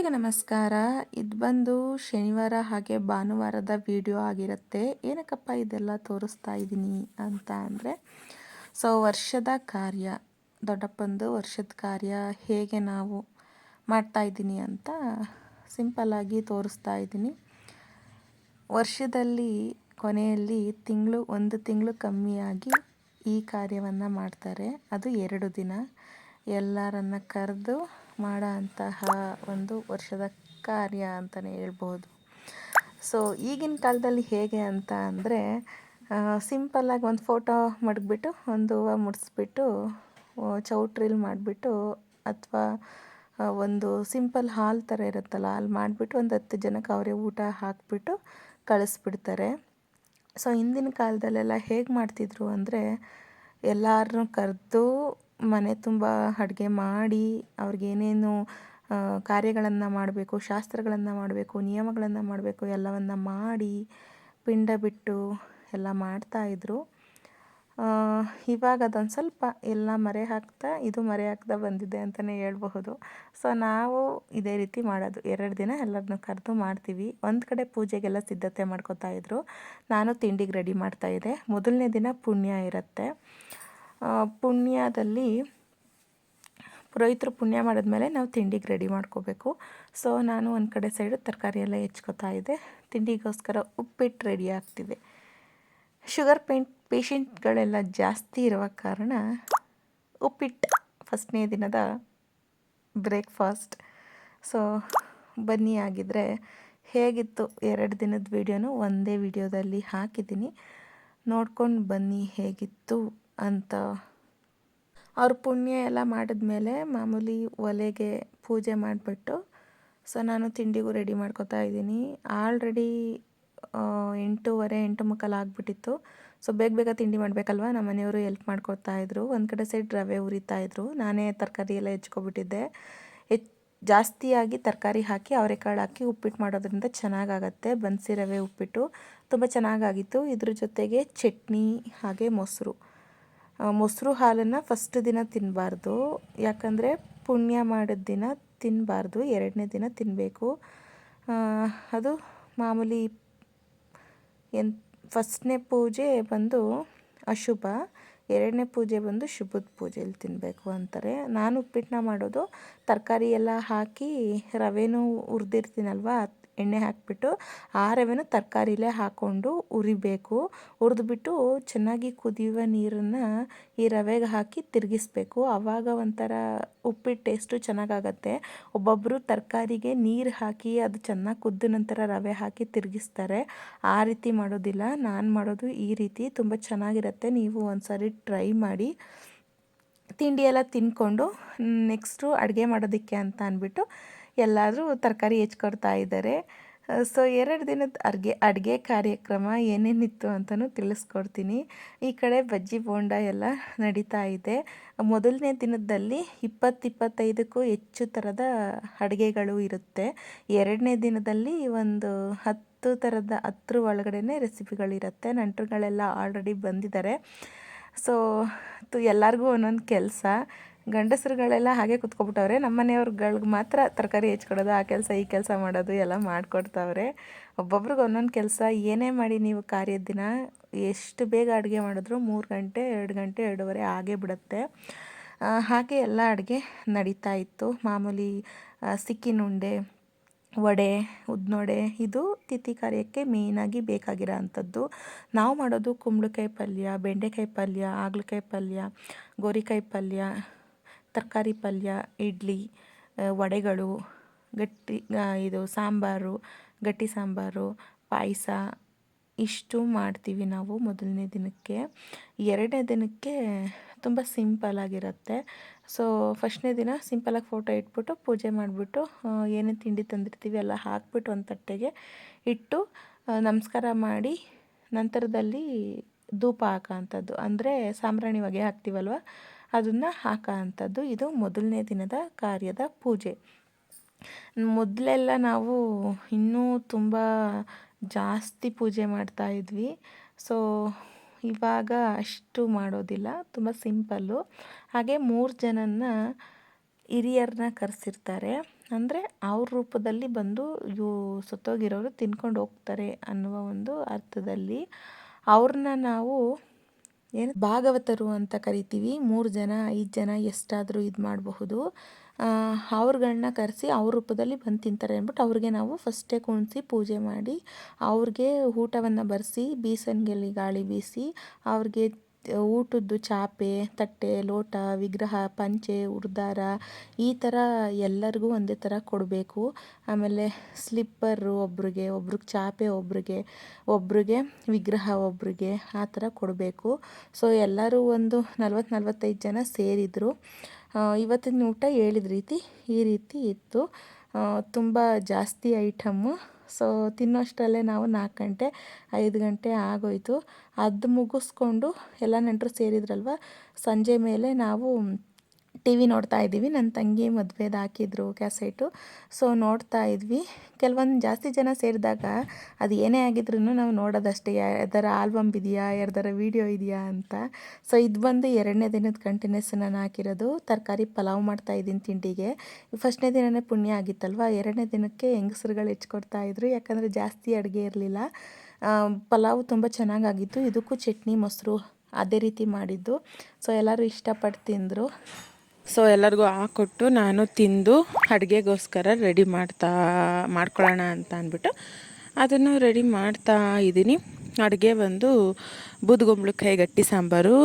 ಎಲ್ಲರಿಗೂ ನಮಸ್ಕಾರ. ಇದು ಬಂದು ಶನಿವಾರ ಹಾಗೆ ಭಾನುವಾರದ ವಿಡಿಯೋ ಆಗಿರುತ್ತೆ. ಏನಕ್ಕಪ್ಪ ಇದೆಲ್ಲ ತೋರಿಸ್ತಾ ಇದ್ದೀನಿ ಅಂತ ಅಂದರೆ, ಸೊ ವರ್ಷದ ಕಾರ್ಯ, ದೊಡ್ಡಪ್ಪಂದು ವರ್ಷದ ಕಾರ್ಯ ಹೇಗೆ ನಾವು ಮಾಡ್ತಾ ಇದ್ದೀನಿ ಅಂತ ಸಿಂಪಲ್ಲಾಗಿ ತೋರಿಸ್ತಾ ಇದ್ದೀನಿ ವರ್ಷದಲ್ಲಿ, ಕೊನೆಯಲ್ಲಿ ತಿಂಗಳು, ಒಂದು ತಿಂಗಳು ಕಮ್ಮಿಯಾಗಿ ಈ ಕಾರ್ಯವನ್ನು ಮಾಡ್ತಾರೆ. ಅದು ಎರಡು ದಿನ. ಎಲ್ಲರನ್ನ ಕರೆದು ಮಾಡೋ ಅಂತಹ ಒಂದು ವರ್ಷದ ಕಾರ್ಯ ಅಂತಲೇ ಹೇಳ್ಬೋದು ಸೊ ಈಗಿನ ಕಾಲದಲ್ಲಿ ಹೇಗೆ ಅಂತ ಅಂದರೆ ಸಿಂಪಲ್ಲಾಗಿ ಒಂದು ಫೋಟೋ ಮಡಗ್ಬಿಟ್ಟು ಒಂದು ಹೂವು ಮುಡಿಸ್ಬಿಟ್ಟು ಚೌಟ್ರಿಲ್ ಮಾಡಿಬಿಟ್ಟು, ಅಥವಾ ಒಂದು ಸಿಂಪಲ್ ಹಾಲ್ ಥರ ಇರುತ್ತಲ್ಲ ಅಲ್ಲಿ ಮಾಡಿಬಿಟ್ಟು ಒಂದು ಹತ್ತು ಜನಕ್ಕೆ ಅವರೇ ಊಟ ಹಾಕಿಬಿಟ್ಟು ಕಳಿಸ್ಬಿಡ್ತಾರೆ. ಸೊ ಹಿಂದಿನ ಕಾಲದಲ್ಲೆಲ್ಲ ಹೇಗೆ ಮಾಡ್ತಿದ್ರು ಅಂದರೆ ಎಲ್ಲರನ್ನೂ ಕರೆದು ಮನೆ ತುಂಬ ಅಡುಗೆ ಮಾಡಿ ಅವ್ರಿಗೇನೇನು ಕಾರ್ಯಗಳನ್ನು ಮಾಡಬೇಕು, ಶಾಸ್ತ್ರಗಳನ್ನು ಮಾಡಬೇಕು, ನಿಯಮಗಳನ್ನು ಮಾಡಬೇಕು, ಎಲ್ಲವನ್ನು ಮಾಡಿ ಪಿಂಡ ಬಿಟ್ಟು ಎಲ್ಲ ಮಾಡ್ತಾಯಿದ್ರು ಇವಾಗ ಅದೊಂದು ಸ್ವಲ್ಪ ಎಲ್ಲ ಮರೆ ಹಾಕ್ತಾ ಇದು ಮರೆ ಹಾಕ್ತಾ ಬಂದಿದೆ ಅಂತಲೇ ಹೇಳ್ಬಹುದು. ಸೊ ನಾವು ಇದೇ ರೀತಿ ಮಾಡೋದು. ಎರಡು ದಿನ ಎಲ್ಲರನ್ನೂ ಕರೆದು ಮಾಡ್ತೀವಿ. ಒಂದು ಕಡೆ ಪೂಜೆಗೆಲ್ಲ ಸಿದ್ಧತೆ ಮಾಡ್ಕೋತಾ ಇದ್ರು. ನಾನು ತಿಂಡಿಗೆ ರೆಡಿ ಮಾಡ್ತಾಯಿದ್ದೆ ಮೊದಲನೇ ದಿನ ಪುಣ್ಯ ಇರುತ್ತೆ. ಪುಣ್ಯದಲ್ಲಿ ರೈತರು ಪುಣ್ಯ ಮಾಡಿದ್ಮೇಲೆ ನಾವು ತಿಂಡಿಗೆ ರೆಡಿ ಮಾಡ್ಕೋಬೇಕು. ಸೊ ನಾನು ಒಂದು ಕಡೆ ಸೈಡು ತರಕಾರಿ ಎಲ್ಲ ಹೆಚ್ಕೋತಾ ಇದ್ದೆ. ತಿಂಡಿಗೋಸ್ಕರ ಉಪ್ಪಿಟ್ಟು ರೆಡಿ ಆಗ್ತಿದೆ. ಶುಗರ್ ಪೇಂಟ್ ಪೇಷಂಟ್ಗಳೆಲ್ಲ ಜಾಸ್ತಿ ಇರುವ ಕಾರಣ ಉಪ್ಪಿಟ್ಟು ಫಸ್ಟ್ನೇ ದಿನದ ಬ್ರೇಕ್ಫಾಸ್ಟ್ ಸೊ ಬನ್ನಿ ಆಗಿದ್ದರೆ ಹೇಗಿತ್ತು ಎರಡು ದಿನದ ವೀಡಿಯೋನು ಒಂದೇ ವಿಡಿಯೋದಲ್ಲಿ ಹಾಕಿದ್ದೀನಿ. ನೋಡ್ಕೊಂಡು ಬನ್ನಿ ಹೇಗಿತ್ತು. ಅಂತ. ಅವ್ರ ಪುಣ್ಯ ಎಲ್ಲ ಮಾಡಿದ್ಮೇಲೆ ಮಾಮೂಲಿ ಒಲೆಗೆ ಪೂಜೆ ಮಾಡಿಬಿಟ್ಟು, ಸೊ ನಾನು ತಿಂಡಿಗೂ ರೆಡಿ ಮಾಡ್ಕೋತಾ ಇದ್ದೀನಿ. ಆಲ್ರೆಡಿ ಎಂಟೂವರೆ, ಎಂಟು ಮುಕ್ಕಾಲು ಆಗಿಬಿಟ್ಟಿತ್ತು. ಸೊ ಬೇಗ ಬೇಗ ತಿಂಡಿ ಮಾಡಬೇಕಲ್ವ? ನಮ್ಮ ಮನೆಯವರು ಎಲ್ಪ್ ಮಾಡ್ಕೊತಾ ಇದ್ರು. ಒಂದು ಕಡೆ ಸೈಡ್ ರವೆ ಉರಿತಾ ಇದ್ರು. ನಾನೇ ತರಕಾರಿ ಎಲ್ಲ ಹೆಚ್ಕೊಬಿಟ್ಟಿದ್ದೆ. ಹೆಚ್ ಜಾಸ್ತಿಯಾಗಿ ತರಕಾರಿ ಹಾಕಿ, ಅವರೆಕಾಳು ಹಾಕಿ ಉಪ್ಪಿಟ್ಟು ಮಾಡೋದ್ರಿಂದ ಚೆನ್ನಾಗಾಗತ್ತೆ. ಬನ್ಸಿ ರವೆ ಉಪ್ಪಿಟ್ಟು ತುಂಬ ಚೆನ್ನಾಗಾಗಿತ್ತು. ಇದ್ರ ಜೊತೆಗೆ ಚಟ್ನಿ ಹಾಗೆ ಮೊಸರು. ಮೊಸರು ಹಾಲನ್ನು ಫಸ್ಟ್ ದಿನ ತಿನ್ನಬಾರ್ದು ಯಾಕಂದರೆ ಪುಣ್ಯ ಮಾಡಿದ ದಿನ ತಿನ್ನಬಾರ್ದು ಎರಡನೇ ದಿನ ತಿನ್ನಬೇಕು ಅದು ಮಾಮೂಲಿ ಎನ್ ಫಸ್ಟ್ನೇ ಪೂಜೆ ಬಂದು ಅಶುಭ. ಎರಡನೇ ಪೂಜೆ ಬಂದು ಶುಭದ ಪೂಜೆಯಲ್ಲಿ ತಿನ್ನಬೇಕು ಅಂತಾರೆ. ನಾನು ಉಪ್ಪಿಟ್ಟನ್ನ ಮಾಡೋದು ತರಕಾರಿ ಎಲ್ಲ ಹಾಕಿ ರವೆನೂ ಹುರಿದಿರ್ತೀನಲ್ವ ಎಣ್ಣೆ ಹಾಕಿಬಿಟ್ಟು, ಆ ರವೆನ ತರಕಾರಿಲೇ ಹಾಕ್ಕೊಂಡು ಹುರಿಬೇಕು ಹುರಿದ್ಬಿಟ್ಟು ಚೆನ್ನಾಗಿ ಕುದಿಯುವ ನೀರನ್ನು ಈ ರವೆಗೆ ಹಾಕಿ ತಿರುಗಿಸ್ಬೇಕು. ಆವಾಗ ಒಂಥರ ಉಪ್ಪಿಟ್ಟು ಟೇಸ್ಟು ಚೆನ್ನಾಗಾಗತ್ತೆ. ಒಬ್ಬೊಬ್ಬರು ತರಕಾರಿಗೆ ನೀರು ಹಾಕಿ ಅದು ಚೆನ್ನಾಗಿ ಕುದ್ದ ನಂತರ ರವೆ ಹಾಕಿ ತಿರುಗಿಸ್ತಾರೆ. ಆ ರೀತಿ ಮಾಡೋದಿಲ್ಲ. ನಾನು ಮಾಡೋದು ಈ ರೀತಿ. ತುಂಬ ಚೆನ್ನಾಗಿರುತ್ತೆ. ನೀವು ಒಂದು ಸಾರಿ ಟ್ರೈ ಮಾಡಿ. ತಿಂಡಿ ಎಲ್ಲ ತಿಂದ್ಕೊಂಡು ನೆಕ್ಸ್ಟು ಅಡುಗೆ ಮಾಡೋದಕ್ಕೆ ಅಂತ ಅಂದ್ಬಿಟ್ಟು ಎಲ್ಲಾದರೂ ತರಕಾರಿ ಹೆಚ್ಕೊಡ್ತಾ ಇದ್ದಾರೆ. ಸೊ ಎರಡು ದಿನದ ಅಡುಗೆ ಅಡುಗೆ ಕಾರ್ಯಕ್ರಮ ಏನೇನಿತ್ತು ಅಂತಲೂ ತಿಳಿಸ್ಕೊಡ್ತೀನಿ. ಈ ಕಡೆ ಬಜ್ಜಿ ಬೋಂಡ ಎಲ್ಲ ನಡೀತಾ ಇದೆ. ಮೊದಲನೇ ದಿನದಲ್ಲಿ ಇಪ್ಪತ್ತಿಪ್ಪತ್ತೈದಕ್ಕೂ ಹೆಚ್ಚು ಥರದ ಅಡುಗೆಗಳು ಇರುತ್ತೆ. ಎರಡನೇ ದಿನದಲ್ಲಿ ಒಂದು ಹತ್ತು ಥರದ ಹತ್ತರ ಒಳಗಡೆ ರೆಸಿಪಿಗಳಿರುತ್ತೆ ನಂಟರುಗಳೆಲ್ಲ ಆಲ್ರೆಡಿ ಬಂದಿದ್ದಾರೆ. ಸೊ ಎಲ್ಲರಿಗೂ ಒಂದೊಂದು ಕೆಲಸ. ಗಂಡಸರುಗಳೆಲ್ಲ ಹಾಗೆ ಕುತ್ಕೊಬಿಟ್ಟವ್ರೆ. ನಮ್ಮ ಮನೆಯವ್ರುಗಳ್ಗೆ ಮಾತ್ರ ತರಕಾರಿ ಹೆಚ್ಕೊಡೋದು, ಆ ಕೆಲಸ ಈ ಕೆಲಸ ಮಾಡೋದು ಎಲ್ಲ ಮಾಡಿಕೊಡ್ತಾವ್ರೆ. ಒಬ್ಬೊಬ್ರಿಗೆ ಒಂದೊಂದು ಕೆಲಸ. ಏನೇ ಮಾಡಿ ನೀವು ಕಾರ್ಯದ ದಿನ ಎಷ್ಟು ಬೇಗ ಅಡುಗೆ ಮಾಡಿದ್ರು ಮೂರು ಗಂಟೆ, ಎರಡು ಗಂಟೆ, ಎರಡೂವರೆ ಆಗೇ ಬಿಡುತ್ತೆ. ಹಾಗೆ ಎಲ್ಲ ಅಡುಗೆ ನಡೀತಾ ಇತ್ತು. ಮಾಮೂಲಿ ಸಿಕ್ಕಿನುಂಡೆ ವಡೆ, ಉದ್ನೊಡೆ ಇದು ತಿಥಿ ಕಾರ್ಯಕ್ಕೆ ಮೇಯ್ನಾಗಿ ಬೇಕಾಗಿರೋ ಅಂಥದ್ದು ನಾವು ಮಾಡೋದು ಕುಂಬಳಕಾಯಿ ಪಲ್ಯ, ಬೆಂಡೆಕಾಯಿ ಪಲ್ಯ ಹಾಗಲಕಾಯಿ ಪಲ್ಯ, ಗೋರಿಕಾಯಿ ಪಲ್ಯ ತರಕಾರಿ ಪಲ್ಯ, ಇಡ್ಲಿ ವಡೆಗಳು, ಗಟ್ಟಿ ಇದು ಸಾಂಬಾರು, ಗಟ್ಟಿ ಸಾಂಬಾರು, ಪಾಯಸ, ಇಷ್ಟು ಮಾಡ್ತೀವಿ ನಾವು ಮೊದಲನೇ ದಿನಕ್ಕೆ. ಎರಡನೇ ದಿನಕ್ಕೆ ತುಂಬ ಸಿಂಪಲಾಗಿರುತ್ತೆ ಸೊ, ಫಸ್ಟ್ನೇ ದಿನ ಸಿಂಪಲಾಗಿ ಫೋಟೋ ಇಟ್ಬಿಟ್ಟು ಪೂಜೆ ಮಾಡಿಬಿಟ್ಟು ಏನೇನು ತಿಂಡಿ ತಂದಿರ್ತೀವಿ ಎಲ್ಲ ಹಾಕ್ಬಿಟ್ಟು ಒಂದು ತಟ್ಟೆಗೆ ಇಟ್ಟು ನಮಸ್ಕಾರ ಮಾಡಿ ನಂತರದಲ್ಲಿ ಧೂಪ ಹಾಕೋ ಅಂಥದ್ದು ಅಂದರೆ ಸಾಂಬ್ರಾಣಿ ಹೊಗೆ ಹಾಕ್ತೀವಲ್ವ? ಅದನ್ನು ಹಾಕೋ ಅಂಥದ್ದು ಇದು ಮೊದಲನೇ ದಿನದ ಕಾರ್ಯದ ಪೂಜೆ. ಮೊದಲೆಲ್ಲ ನಾವು ಇನ್ನೂ ತುಂಬ ಜಾಸ್ತಿ ಪೂಜೆ ಮಾಡ್ತಾ ಇದ್ವಿ. ಸೊ ಇವಾಗ ಅಷ್ಟು ಮಾಡೋದಿಲ್ಲ. ತುಂಬ ಸಿಂಪಲ್ಲು. ಹಾಗೆ ಮೂರು ಜನನ ಹಿರಿಯರನ್ನ ಕರೆಸಿರ್ತಾರೆ. ಅಂದರೆ ಅವ್ರ ರೂಪದಲ್ಲಿ ಬಂದು ಇವು ಸತ್ತೋಗಿರೋರು ತಿನ್ಕೊಂಡು ಹೋಗ್ತಾರೆ ಅನ್ನುವ ಒಂದು ಅರ್ಥದಲ್ಲಿ ಅವ್ರನ್ನ ನಾವು ಏನು? ಭಾಗವತರು ಅಂತ ಕರಿತೀವಿ. ಮೂರು ಜನ, ಐದು ಜನ ಎಷ್ಟಾದರೂ ಇದು ಮಾಡಬಹುದು. ಅವ್ರುಗಳ್ನ ಕರೆಸಿ ಅವ್ರ ರೂಪದಲ್ಲಿ ಬಂದು ತಿಂತಾರೆ ಅಂದ್ಬಿಟ್ಟು ಅವ್ರಿಗೆ ನಾವು ಫಸ್ಟೇ ಕುಣಿಸಿ ಪೂಜೆ ಮಾಡಿ, ಅವ್ರಿಗೆ ಊಟವನ್ನು ಬರೆಸಿ ಬೀಸಣಿಗೆಯಲ್ಲಿ ಗಾಳಿ ಬೀಸಿ, ಅವ್ರಿಗೆ ಊಟದ್ದು ಚಾಪೆ, ತಟ್ಟೆ, ಲೋಟ, ವಿಗ್ರಹ, ಪಂಚೆ ಉಡ್ದಾರ ಈ ಥರ ಎಲ್ಲರಿಗೂ ಒಂದೇ ಥರ ಕೊಡಬೇಕು. ಆಮೇಲೆ ಸ್ಲಿಪ್ಪರು ಒಬ್ರಿಗೆ ಒಬ್ರಿಗೆ ಚಾಪೆ ಒಬ್ರಿಗೆ ಒಬ್ರಿಗೆ ವಿಗ್ರಹ ಒಬ್ರಿಗೆ ಆ ಥರ ಕೊಡಬೇಕು. ಸೊ ಎಲ್ಲರೂ ಒಂದು ನಲ್ವತ್ತು ನಲ್ವತ್ತೈದು ಜನ ಸೇರಿದರು. ಇವತ್ತಿನ ಊಟ ಹೇಳಿದ ರೀತಿ ಈ ರೀತಿ ಇತ್ತು. ತುಂಬ ಜಾಸ್ತಿ ಐಟಮ್ಮು ಸೊ ತಿನ್ನೋಷ್ಟರಲ್ಲೇ ನಾವು ನಾಲ್ಕು ಗಂಟೆ, ಐದು ಗಂಟೆ ಆಗೋಯಿತು. ಅದು ಮುಗಿಸ್ಕೊಂಡು ಎಲ್ಲ ನೆಂಟರು ಸೇರಿದ್ರಲ್ವ? ಸಂಜೆ ಮೇಲೆ ನಾವು ಟಿ ವಿ ನೋಡ್ತಾ ಇದ್ದೀವಿ. ನನ್ನ ತಂಗಿ ಮದುವೆದು ಹಾಕಿದ್ರು ಕ್ಯಾಸೆಟು. ಸೊ, ನೋಡ್ತಾ ಇದ್ವಿ. ಕೆಲವೊಂದು ಜಾಸ್ತಿ ಜನ ಸೇರಿದಾಗ ಅದು ಏನೇ ಆಗಿದ್ರೂ ನಾವು ನೋಡೋದಷ್ಟೇ. ಯಾರ್ದಾರ ಆಲ್ಬಮ್ ಇದೆಯಾ? ಯಾರ್ದಾರ ವೀಡಿಯೋ ಇದೆಯಾ ಅಂತ. ಸೊ, ಇದು ಬಂದು ಎರಡನೇ ದಿನದ ಕಂಟಿನ್ಯೂಸ್ ನಾನು ಹಾಕಿರೋದು. ತರಕಾರಿ ಪಲಾವ್ ಮಾಡ್ತಾ ಇದ್ದೀನಿ ತಿಂಡಿಗೆ. ಫಸ್ಟ್ನೇ ದಿನವೇ ಪುಣ್ಯ ಆಗಿತ್ತಲ್ವ? ಎರಡನೇ ದಿನಕ್ಕೆ ಹೆಂಗಸ್ರುಗಳು ಹೆಚ್ಕೊಡ್ತಾಯಿದ್ರು ಯಾಕಂದರೆ ಜಾಸ್ತಿ ಅಡುಗೆ ಇರಲಿಲ್ಲ. ಪಲಾವ್ ತುಂಬ ಚೆನ್ನಾಗಾಗಿತ್ತು. ಇದಕ್ಕೂ ಚಟ್ನಿ, ಮೊಸರು ಅದೇ ರೀತಿ ಮಾಡಿದ್ದು. ಸೊ, ಎಲ್ಲರೂ ಇಷ್ಟಪಟ್ಟು ತಿಂದರು. ಸೊ ಎಲ್ಲರಿಗೂ ಹಾಕ್ಕೊಟ್ಟು ನಾನು ತಿಂದು ಅಡುಗೆಗೋಸ್ಕರ ರೆಡಿ ಮಾಡ್ತಾ, ಮಾಡ್ಕೊಳ್ಳೋಣ ಅಂತ ಅಂದ್ಬಿಟ್ಟು ಅದನ್ನು ರೆಡಿ ಮಾಡ್ತಾ ಇದ್ದೀನಿ. ಅಡುಗೆ ಬಂದು ಬೂದುಗುಂಬಳಕಾಯಿ ಗಟ್ಟಿ ಸಾಂಬಾರು,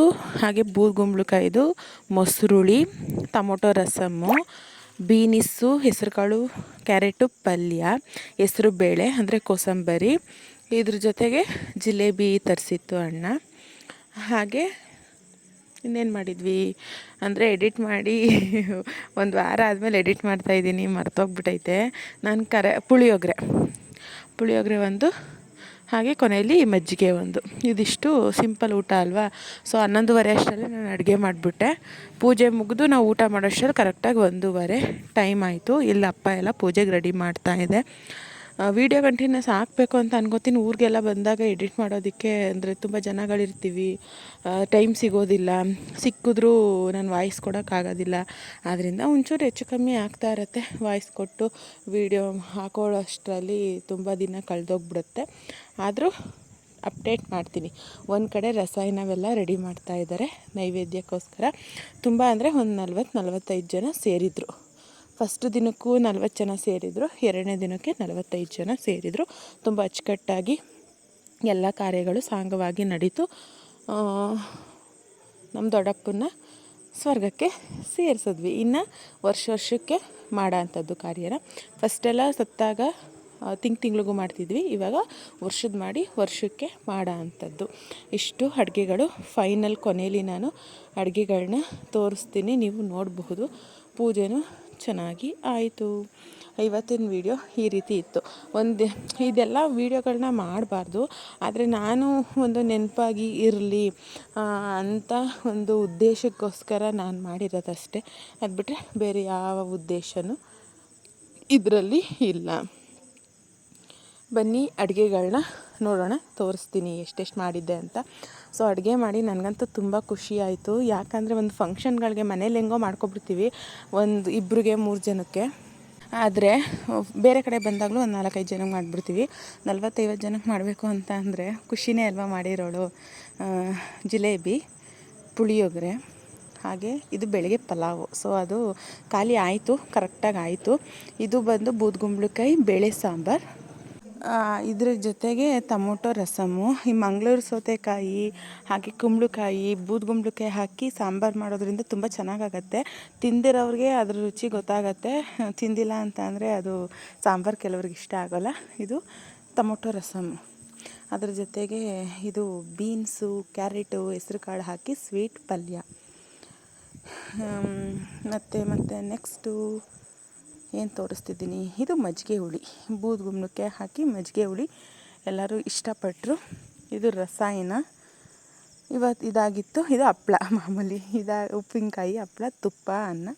ಹಾಗೆ ಬೂದುಗುಂಬಳಕಾಯಿದು ಮೊಸರುಳಿ ಟೊಮೊಟೊ ರಸಮ್ಮು, ಬೀನಿಸ್ಸು, ಹೆಸರುಕಾಳು, ಕ್ಯಾರೆಟು, ಪಲ್ಯ, ಹೆಸರು ಬೇಳೆ, ಅಂದರೆ ಕೋಸಂಬರಿ. ಇದ್ರ ಜೊತೆಗೆ ಜಿಲೇಬಿ ತರಿಸಿತ್ತು ಅಣ್ಣ ಹಾಗೆ ಇನ್ನೇನು ಮಾಡಿದ್ವಿ? ಅಂದರೆ ಎಡಿಟ್ ಮಾಡಿ ಒಂದು ವಾರ ಆದಮೇಲೆ ಎಡಿಟ್ ಮಾಡ್ತಾಯಿದ್ದೀನಿ ಮರ್ತೋಗ್ಬಿಟ್ಟೈತೆ ನಾನು ಕರೆ, ಪುಳಿಯೋಗರೆ. ಪುಳಿಯೋಗರೆ ಒಂದು, ಹಾಗೆ ಕೊನೆಯಲ್ಲಿ ಮಜ್ಜಿಗೆ ಒಂದು. ಇದಿಷ್ಟು ಸಿಂಪಲ್ ಊಟ ಅಲ್ವಾ? ಸೊ ಹನ್ನೊಂದುವರೆ ಅಷ್ಟರಲ್ಲಿ ನಾನು ಅಡುಗೆ ಮಾಡಿಬಿಟ್ಟೆ. ಪೂಜೆ ಮುಗಿದು ನಾವು ಊಟ ಮಾಡೋಷ್ಟರಲ್ಲಿ ಕರೆಕ್ಟಾಗಿ ಒಂದೂವರೆ ಟೈಮ್ ಆಯಿತು. ಇಲ್ಲಿ ಅಪ್ಪ ಎಲ್ಲ ಪೂಜೆಗೆ ರೆಡಿ ಮಾಡ್ತಾಯಿದೆ ವೀಡಿಯೋ ಕಂಟಿನ್ಯೂಸ್ ಹಾಕಬೇಕು ಅಂತ ಅನ್ಕೋತೀನಿ. ಊರಿಗೆಲ್ಲ ಬಂದಾಗ ಎಡಿಟ್ ಮಾಡೋದಕ್ಕೆ ಅಂದರೆ ತುಂಬ ಜನಗಳಿರ್ತೀವಿ. ಟೈಮ್ ಸಿಗೋದಿಲ್ಲ. ಸಿಕ್ಕಿದ್ರೂ ನಾನು ವಾಯ್ಸ್ ಕೊಡೋಕ್ಕಾಗೋದಿಲ್ಲ ಆದ್ದರಿಂದ ಒಂಚೂರು ಹೆಚ್ಚು ಕಮ್ಮಿ ಆಗ್ತಾ ಇರುತ್ತೆ. ವಾಯ್ಸ್ ಕೊಟ್ಟು ವೀಡಿಯೋ ಹಾಕೊಳ್ಳೋಷ್ಟರಲ್ಲಿ ತುಂಬ ದಿನ ಕಳೆದೋಗ್ಬಿಡುತ್ತೆ. ಆದರೂ ಅಪ್ಡೇಟ್ ಮಾಡ್ತೀನಿ. ಒಂದು ಕಡೆ ರಸಾಯನವೆಲ್ಲ ರೆಡಿ ಮಾಡ್ತಾ ಇದ್ದಾರೆ ನೈವೇದ್ಯಕ್ಕೋಸ್ಕರ. ತುಂಬ ಅಂದರೆ ಒಂದು ನಲ್ವತ್ತು ನಲ್ವತ್ತೈದು ಜನ ಸೇರಿದರು. ಫಸ್ಟ್ ದಿನಕ್ಕೂ ನಲ್ವತ್ತು ಜನ ಸೇರಿದರು, ಎರಡನೇ ದಿನಕ್ಕೆ ನಲವತ್ತೈದು ಜನ ಸೇರಿದರು. ತುಂಬ ಅಚ್ಚುಕಟ್ಟಾಗಿ ಎಲ್ಲ ಕಾರ್ಯಗಳು ಸಾಂಗವಾಗಿ ನಡೀತು. ನಮ್ಮ ದೊಡ್ಡಪ್ಪನ ಸ್ವರ್ಗಕ್ಕೆ ಸೇರಿಸಿದ್ವಿ. ಇನ್ನು ವರ್ಷ ವರ್ಷಕ್ಕೆ ಮಾಡೋ ಅಂಥದ್ದು ಕಾರ್ಯನ. ಫಸ್ಟೆಲ್ಲ ಸತ್ತಾಗ ತಿಂಗ್ ತಿಂಗಳಿಗೂ ಮಾಡ್ತಿದ್ವಿ. ಇವಾಗ ವರ್ಷದ ಮಾಡಿ ವರ್ಷಕ್ಕೆ ಮಾಡೋ ಅಂಥದ್ದು ಇಷ್ಟು ಅಡುಗೆಗಳು. ಫೈನಲ್ ಕೊನೆಯಲ್ಲಿ ನಾನು ಅಡುಗೆಗಳನ್ನ ತೋರಿಸ್ತೀನಿ. ನೀವು ನೋಡಬಹುದು. ಪೂಜೆನೂ ಚೆನ್ನಾಗಿ ಆಯಿತು. ಇವತ್ತಿನ ವೀಡಿಯೋ ಈ ರೀತಿ ಇತ್ತು. ಒಂದು ಇದೆಲ್ಲ ವೀಡಿಯೋಗಳನ್ನ ಮಾಡಬಾರ್ದು. ಆದರೆ ನಾನು ಒಂದು ನೆನಪಾಗಿ ಇರಲಿ ಅಂತ ಒಂದು ಉದ್ದೇಶಕ್ಕೋಸ್ಕರ ನಾನು ಮಾಡಿರೋದಷ್ಟೇ. ಅದು ಬಿಟ್ಟರೆ ಬೇರೆ ಯಾವ ಉದ್ದೇಶನೂ ಇದರಲ್ಲಿ ಇಲ್ಲ. ಬನ್ನಿ ಅಡುಗೆಗಳನ್ನ ನೋಡೋಣ. ತೋರಿಸ್ತೀನಿ ಎಷ್ಟೆಷ್ಟು ಮಾಡಿದ್ದೆ ಅಂತ. ಸೊ ಅಡುಗೆ ಮಾಡಿ ನನಗಂತೂ ತುಂಬ ಖುಷಿ ಆಯಿತು. ಯಾಕಂದರೆ ಒಂದು ಫಂಕ್ಷನ್ಗಳಿಗೆ ಮನೇಲಿ ಹೆಂಗೋ ಮಾಡ್ಕೊಬಿಡ್ತೀವಿ, ಒಂದು ಇಬ್ಬರಿಗೆ ಮೂರು ಜನಕ್ಕೆ. ಆದರೆ ಬೇರೆ ಕಡೆ ಬಂದಾಗಲೂ ಒಂದು ನಾಲ್ಕೈದು ಜನಕ್ಕೆ ಮಾಡಿಬಿಡ್ತೀವಿ. ನಲ್ವತ್ತೈವತ್ತು ಜನಕ್ಕೆ ಮಾಡಬೇಕು ಅಂತ ಅಂದರೆ ಖುಷಿನೇ ಅಲ್ವಾ ಮಾಡಿರೋಳು? ಜಿಲೇಬಿ, ಪುಳಿಯೋಗರೆ, ಹಾಗೆ ಇದು ಬೆಳಗ್ಗೆ ಪಲಾವು. ಸೊ ಅದು ಖಾಲಿ ಆಯಿತು ಕರೆಕ್ಟಾಗಿ ಆಯಿತು. ಇದು ಬಂದು ಬೂದ್ಗುಂಬಳಕಾಯಿ ಬೇಳೆ ಸಾಂಬಾರು ಇದ್ರ ಜೊತೆಗೆ ಟೊಮೊಟೊ ರಸಮ್ಮು ಈ ಮಂಗಳೂರು ಸೌತೆಕಾಯಿ, ಹಾಗೆ ಕುಂಬಳಕಾಯಿ ಬೂದುಗುಂಬಳಕಾಯಿ ಹಾಕಿ ಸಾಂಬಾರು ಮಾಡೋದ್ರಿಂದ ತುಂಬ ಚೆನ್ನಾಗಾಗತ್ತೆ. ತಿಂದಿರೋರಿಗೆ ಅದ್ರ ರುಚಿ ಗೊತ್ತಾಗತ್ತೆ. ತಿಂದಿಲ್ಲ ಅಂತ ಅಂದರೆ ಅದು ಸಾಂಬಾರು ಕೆಲವ್ರಿಗೆ ಇಷ್ಟ ಆಗೋಲ್ಲ. ಇದು ಟೊಮೊಟೊ ರಸಮ್ಮು ಅದ್ರ ಜೊತೆಗೆ ಇದು ಬೀನ್ಸು, ಕ್ಯಾರೆಟು, ಹೆಸ್ರು ಕಾಳು ಹಾಕಿ ಸ್ವೀಟ್ ಪಲ್ಯ. ಮತ್ತು ಮತ್ತು ನೆಕ್ಸ್ಟು ಏನು ತೋರಿಸ್ತಿದ್ದೀನಿ? ಇದು ಮಜ್ಜಿಗೆ ಹುಳಿ. ಬೂದುಗುಮ್ನಕ್ಕೆ ಹಾಕಿ ಮಜ್ಜಿಗೆ ಹುಳಿ. ಎಲ್ಲರೂ ಇಷ್ಟಪಟ್ಟರು ಇದು ರಸಾಯನ. ಇವತ್ತು ಇದಾಗಿತ್ತು. ಇದು ಹಪ್ಪಳ ಮಾಮೂಲಿ. ಇದಾ ಉಪ್ಪಿನಕಾಯಿ ಹಪ್ಪಳ ತುಪ್ಪ, ಅನ್ನ.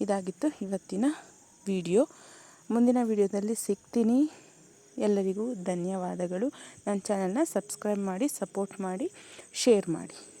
ಇದಾಗಿತ್ತು ಇವತ್ತಿನ ವಿಡಿಯೋ. ಮುಂದಿನ ವಿಡಿಯೋದಲ್ಲಿ ಸಿಗ್ತೀನಿ. ಎಲ್ಲರಿಗೂ ಧನ್ಯವಾದಗಳು. ನನ್ನ ಚಾನಲ್ನ ಸಬ್ಸ್ಕ್ರೈಬ್ ಮಾಡಿ, ಸಪೋರ್ಟ್ ಮಾಡಿ, ಶೇರ್ ಮಾಡಿ.